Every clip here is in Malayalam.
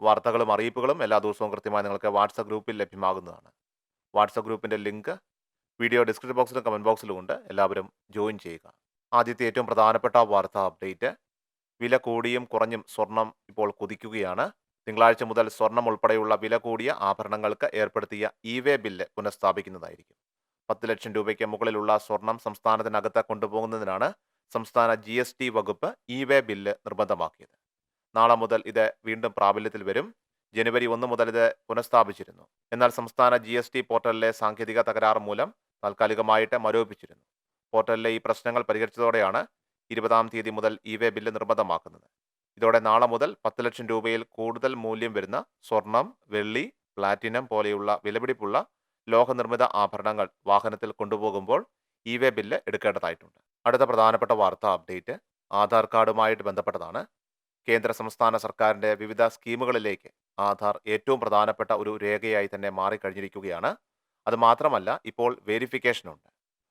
വാർത്തകളും അറിയിപ്പുകളും എല്ലാ ദിവസവും കൃത്യമായി നിങ്ങൾക്ക് വാട്സപ്പ് ഗ്രൂപ്പിൽ ലഭ്യമാകുന്നതാണ്. വാട്സപ്പ് ഗ്രൂപ്പിന്റെ ലിങ്ക് വീഡിയോ ഡിസ്ക്രിപ്ഷൻ ബോക്സിലും കമന്റ് ബോക്സിലും ഉണ്ട് എല്ലാവരും ജോയിൻ ചെയ്യുക. ആദ്യത്തെ ഏറ്റവും പ്രധാനപ്പെട്ട വാർത്താ അപ്ഡേറ്റ്. വില കൂടിയും കുറഞ്ഞും സ്വർണം ഇപ്പോൾ കുതിക്കുകയാണ്. തിങ്കളാഴ്ച മുതൽ സ്വർണം ഉൾപ്പെടെയുള്ള വില കൂടിയ ആഭരണങ്ങൾക്ക് ഏർപ്പെടുത്തിയ ഇ വേ ബില്ല് പുനഃസ്ഥാപിക്കുന്നതായിരിക്കും. പത്ത് ലക്ഷം രൂപയ്ക്ക് മുകളിലുള്ള സ്വർണം സംസ്ഥാനത്തിനകത്ത് കൊണ്ടുപോകുന്നതിനാണ് സംസ്ഥാന ജി വകുപ്പ് ഇ വേ ബില്ല് നിർബന്ധമാക്കിയത്. നാളെ മുതൽ ഇത് വീണ്ടും പ്രാബല്യത്തിൽ വരും. ജനുവരി ഒന്ന് മുതൽ ഇത് പുനഃസ്ഥാപിച്ചിരുന്നു. എന്നാൽ സംസ്ഥാന ജി എസ് ടി പോർട്ടലിലെ സാങ്കേതിക തകരാറ് മൂലം താൽക്കാലികമായിട്ട് മരവിപ്പിച്ചിരുന്നു. പോർട്ടലിലെ ഈ പ്രശ്നങ്ങൾ പരിഹരിച്ചതോടെയാണ് ഇരുപതാം തീയതി മുതൽ ഇ വേ ബില്ല് നിർബന്ധമാക്കുന്നത്. ഇതോടെ നാളെ മുതൽ പത്ത് ലക്ഷം രൂപയിൽ കൂടുതൽ മൂല്യം വരുന്ന സ്വർണം വെള്ളി പ്ലാറ്റിനം പോലെയുള്ള വിലപിടിപ്പുള്ള ലോഹനിർമ്മിത ആഭരണങ്ങൾ വാഹനത്തിൽ കൊണ്ടുപോകുമ്പോൾ ഇ വേ ബില്ല് എടുക്കേണ്ടതായിട്ടുണ്ട്. അടുത്ത പ്രധാനപ്പെട്ട വാർത്താ അപ്ഡേറ്റ് ആധാർ കാർഡുമായിട്ട് ബന്ധപ്പെട്ടതാണ്. കേന്ദ്ര സംസ്ഥാന സർക്കാരിന്റെ വിവിധ സ്കീമുകളിലേക്ക് ആധാർ ഏറ്റവും പ്രധാനപ്പെട്ട ഒരു രേഖയായി തന്നെ മാറിക്കഴിഞ്ഞിരിക്കുകയാണ്. അത് മാത്രമല്ല ഇപ്പോൾ വെരിഫിക്കേഷനുണ്ട്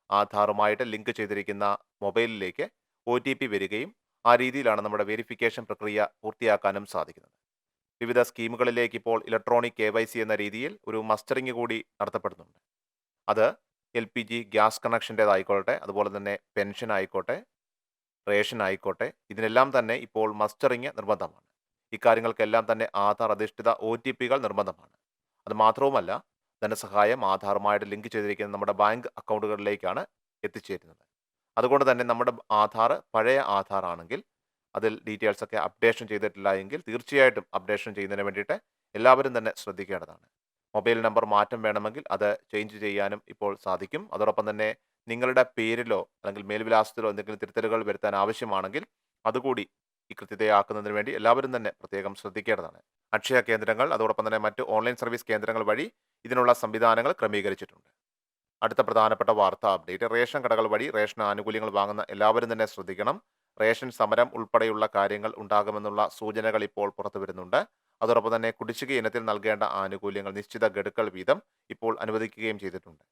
ആധാറുമായിട്ട് ലിങ്ക് ചെയ്തിരിക്കുന്ന മൊബൈലിലേക്ക് ഒ ടി പി വരികയും ആ രീതിയിലാണ് നമ്മുടെ വെരിഫിക്കേഷൻ പ്രക്രിയ പൂർത്തിയാക്കാനും സാധിക്കുന്നത്. വിവിധ സ്കീമുകളിലേക്ക് ഇപ്പോൾ ഇലക്ട്രോണിക് കെ എന്ന രീതിയിൽ ഒരു മസ്റ്ററിംഗ് കൂടി നടത്തപ്പെടുന്നുണ്ട്. അത് എൽ പി ജി ഗ്യാസ് കണക്ഷന്റേതായിക്കോട്ടെ അതുപോലെ തന്നെ പെൻഷൻ ആയിക്കോട്ടെ റേഷൻ ആയിക്കോട്ടെ. ഇതിനെല്ലാം തന്നെ ഇപ്പോൾ മസ്റ്ററിങ് നിർബന്ധമാണ്. ഇക്കാര്യങ്ങൾക്കെല്ലാം തന്നെ ആധാർ അധിഷ്ഠിത ഒ ടി പികൾ നിർബന്ധമാണ്. അത് മാത്രവുമല്ല ധനസഹായം ആധാറുമായിട്ട് ലിങ്ക് ചെയ്തിരിക്കുന്ന നമ്മുടെ ബാങ്ക് അക്കൗണ്ടുകളിലേക്കാണ് എത്തിച്ചേരുന്നത്. അതുകൊണ്ട് തന്നെ നമ്മുടെ ആധാർ പഴയ ആധാർ ആണെങ്കിൽ അതിൽ ഡീറ്റെയിൽസ് ഒക്കെ അപ്ഡേഷൻ ചെയ്തിട്ടില്ല എങ്കിൽ തീർച്ചയായിട്ടും അപ്ഡേഷൻ ചെയ്യുന്നതിന് വേണ്ടിയിട്ട് എല്ലാവരും തന്നെ ശ്രദ്ധിക്കേണ്ടതാണ്. മൊബൈൽ നമ്പർ മാറ്റം വേണമെങ്കിൽ അത് ചേഞ്ച് ചെയ്യാനും ഇപ്പോൾ സാധിക്കും. അതോടൊപ്പം തന്നെ നിങ്ങളുടെ പേരിലോ അല്ലെങ്കിൽ മേൽവിലാസത്തിലോ എന്തെങ്കിലും തിരുത്തലുകൾ വരുത്താൻ ആവശ്യമാണെങ്കിൽ അതുകൂടി ഈ കൃത്യതയാക്കുന്നതിന് വേണ്ടി എല്ലാവരും തന്നെ പ്രത്യേകം ശ്രദ്ധിക്കേണ്ടതാണ്. അക്ഷയ കേന്ദ്രങ്ങൾ അതോടൊപ്പം തന്നെ മറ്റ് ഓൺലൈൻ സർവീസ് കേന്ദ്രങ്ങൾ വഴി ഇതിനുള്ള സംവിധാനങ്ങൾ ക്രമീകരിച്ചിട്ടുണ്ട്. അടുത്ത പ്രധാനപ്പെട്ട വാർത്താ അപ്ഡേറ്റ് റേഷൻ കടകൾ വഴി റേഷൻ ആനുകൂല്യങ്ങൾ വാങ്ങുന്ന എല്ലാവരും തന്നെ ശ്രദ്ധിക്കണം. റേഷൻ സമരം ഉൾപ്പെടെയുള്ള കാര്യങ്ങൾ ഉണ്ടാകുമെന്നുള്ള സൂചനകൾ ഇപ്പോൾ പുറത്തു വരുന്നുണ്ട്. അതോടൊപ്പം തന്നെ കുടിശ്ശിക ഇനത്തിൽ നൽകേണ്ട ആനുകൂല്യങ്ങൾ നിശ്ചിത ഗഡുക്കൾ വീതം ഇപ്പോൾ അനുവദിക്കുകയും ചെയ്തിട്ടുണ്ട്.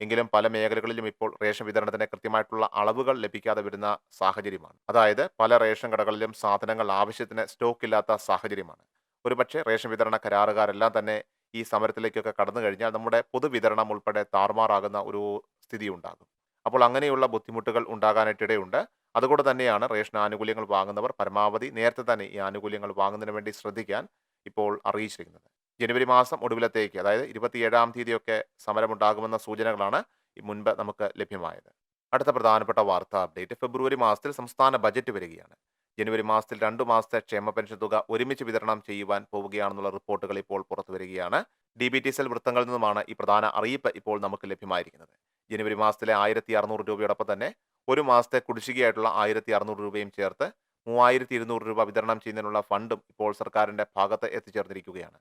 എങ്കിലും പല മേഖലകളിലും ഇപ്പോൾ റേഷൻ വിതരണത്തിന് കൃത്യമായിട്ടുള്ള അളവുകൾ ലഭിക്കാതെ വരുന്ന സാഹചര്യമാണ്. അതായത് പല റേഷൻ കടകളിലും സാധനങ്ങൾ ആവശ്യത്തിന് സ്റ്റോക്ക് ഇല്ലാത്ത സാഹചര്യമാണ്. ഒരുപക്ഷെ റേഷൻ വിതരണ കരാറുകാരെല്ലാം തന്നെ ഈ സമരത്തിലേക്കൊക്കെ കടന്നു കഴിഞ്ഞാൽ നമ്മുടെ പൊതുവിതരണം ഉൾപ്പെടെ താറുമാറാകുന്ന ഒരു സ്ഥിതി ഉണ്ടാകും അപ്പോൾ അങ്ങനെയുള്ള ബുദ്ധിമുട്ടുകൾ ഉണ്ടാകാനായിട്ടിടയുണ്ട്. അതുകൊണ്ട് തന്നെയാണ് റേഷൻ ആനുകൂല്യങ്ങൾ വാങ്ങുന്നവർ പരമാവധി നേരത്തെ തന്നെ ഈ ആനുകൂല്യങ്ങൾ വാങ്ങുന്നതിന് വേണ്ടി ശ്രദ്ധിക്കാൻ ഇപ്പോൾ അറിയിച്ചിരിക്കുന്നത്. ജനുവരി മാസം ഒടുവിലത്തേക്ക് അതായത് ഇരുപത്തിയേഴാം തീയതിയൊക്കെ സമരമുണ്ടാകുമെന്ന സൂചനകളാണ് മുൻപ് നമുക്ക് ലഭ്യമായത്. അടുത്ത പ്രധാനപ്പെട്ട വാർത്താ അപ്ഡേറ്റ്. ഫെബ്രുവരി മാസത്തിൽ സംസ്ഥാന ബജറ്റ് വരികയാണ്. ജനുവരി മാസത്തിൽ രണ്ടു മാസത്തെ ക്ഷേമ പെൻഷൻ തുക ഒരുമിച്ച് വിതരണം ചെയ്യുവാൻ പോവുകയാണെന്നുള്ള റിപ്പോർട്ടുകൾ ഇപ്പോൾ പുറത്തു വരികയാണ്. ഡി ബി ടി സെൽ വൃത്തങ്ങളിൽ നിന്നുമാണ് ഈ പ്രധാന അറിയിപ്പ് ഇപ്പോൾ നമുക്ക് ലഭ്യമായിരിക്കുന്നത്. ജനുവരി മാസത്തിലെ ആയിരത്തി അറുന്നൂറ് രൂപയോടൊപ്പം തന്നെ ഒരു മാസത്തെ കുടിശ്ശികയായിട്ടുള്ള ആയിരത്തി അറുന്നൂറ് രൂപയും ചേർത്ത് മൂവായിരത്തി ഇരുന്നൂറ് രൂപ വിതരണം ചെയ്യുന്നതിനുള്ള ഫണ്ടും ഇപ്പോൾ സർക്കാരിന്റെ ഭാഗത്ത് എത്തിച്ചേർന്നിരിക്കുകയാണ്.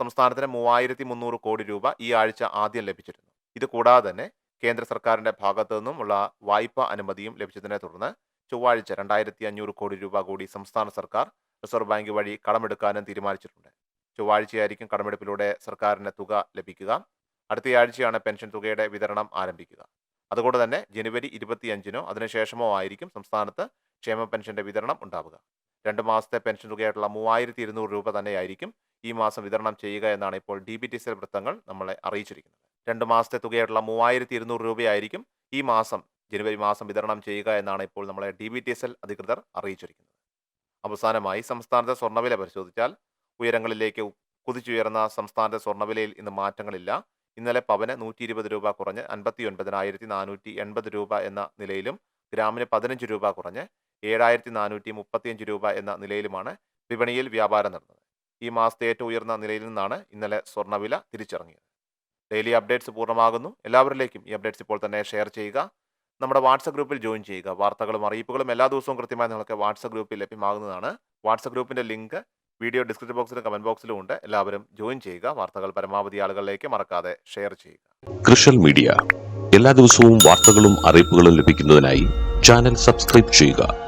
സംസ്ഥാനത്തിന് മൂവായിരത്തി മുന്നൂറ് കോടി രൂപ ഈ ആഴ്ച ആദ്യം ലഭിച്ചിരുന്നു. ഇത് കൂടാതെ തന്നെ കേന്ദ്ര സർക്കാരിന്റെ ഭാഗത്തു നിന്നുമുള്ള വായ്പാ അനുമതിയും ലഭിച്ചതിനെ തുടർന്ന് ചൊവ്വാഴ്ച രണ്ടായിരത്തി അഞ്ഞൂറ് കോടി രൂപ കൂടി സംസ്ഥാന സർക്കാർ റിസർവ് ബാങ്ക് വഴി കടമെടുക്കാനും തീരുമാനിച്ചിട്ടുണ്ട്. ചൊവ്വാഴ്ചയായിരിക്കും കടമെടുപ്പിലൂടെ സർക്കാരിന് തുക ലഭിക്കുക. അടുത്തയാഴ്ചയാണ് പെൻഷൻ തുകയുടെ വിതരണം ആരംഭിക്കുക. അതുകൊണ്ട് തന്നെ ജനുവരി ഇരുപത്തിയഞ്ചിനോ അതിനുശേഷമോ ആയിരിക്കും സംസ്ഥാനത്ത് ക്ഷേമ പെൻഷന്റെ വിതരണം ഉണ്ടാവുക. രണ്ട് മാസത്തെ പെൻഷൻ തുകയായിട്ടുള്ള മൂവായിരത്തി ഇരുന്നൂറ് രൂപ തന്നെയായിരിക്കും ഈ മാസം വിതരണം ചെയ്യുക എന്നാണ് ഇപ്പോൾ ഡി ബി ടി സി വൃത്തങ്ങൾ നമ്മളെ അറിയിച്ചിരിക്കുന്നത്. രണ്ട് മാസത്തെ തുകയായിട്ടുള്ള മൂവായിരത്തി ഇരുന്നൂറ് രൂപയായിരിക്കും ഈ മാസം ജനുവരി മാസം വിതരണം ചെയ്യുക എന്നാണ് ഇപ്പോൾ നമ്മളെ D B T S L അധികൃതർ അറിയിച്ചിരിക്കുന്നത്. അവസാനമായി സംസ്ഥാനത്തെ സ്വർണവില പരിശോധിച്ചാൽ ഉയരങ്ങളിലേക്ക് കുതിച്ചുയർന്ന സംസ്ഥാനത്തെ സ്വർണവിലയിൽ ഇന്ന് മാറ്റങ്ങളില്ല. ഇന്നലെ പവന് നൂറ്റി ഇരുപത് രൂപ കുറഞ്ഞ് അൻപത്തി ഒൻപതിനായിരത്തി നാനൂറ്റി എൺപത് രൂപ എന്ന നിലയിലും ഗ്രാമിന് പതിനഞ്ച് രൂപ കുറഞ്ഞ് ഏഴായിരത്തി നാനൂറ്റി മുപ്പത്തിയഞ്ച് രൂപ എന്ന നിലയിലുമാണ് വിപണിയിൽ വ്യാപാരം നടന്നത്. ഈ മാസത്തെ ഏറ്റവും ഉയർന്ന നിലയിൽ നിന്നാണ് ഇന്നലെ സ്വർണവില തിരിച്ചിറങ്ങിയത് ഡെയിലി അപ്ഡേറ്റ്സ് പൂർണമാകുന്നു. എല്ലാവരിലേക്കും ഈ അപ്ഡേറ്റ്സ് ഇപ്പോൾ തന്നെ ഷെയർ ചെയ്യുക. നമ്മുടെ വാട്സപ്പ് ഗ്രൂപ്പിൽ ജോയിൻ ചെയ്യുക. വാർത്തകളും അറിയിപ്പുകളും എല്ലാ ദിവസവും കൃത്യമായി നിങ്ങൾക്ക് വാട്സപ്പ് ഗ്രൂപ്പിൽ ലഭ്യമാകുന്നതാണ്. വാട്സപ്പ് ഗ്രൂപ്പിന്റെ ലിങ്ക് വീഡിയോ ഡിസ്ക്രിപ്ഷൻ ബോക്സിലും കമന്റ് ബോക്സിലും ഉണ്ട്. എല്ലാവരും ജോയിൻ ചെയ്യുക. വാർത്തകൾ പരമാവധി ആളുകളിലേക്ക് മറക്കാതെ ഷെയർ ചെയ്യുക. Social media. എല്ലാ ദിവസവും വാർത്തകളും അറിയിപ്പുകളും ലഭിക്കുന്നതിനായി ചാനൽ സബ്സ്ക്രൈബ് ചെയ്യുക.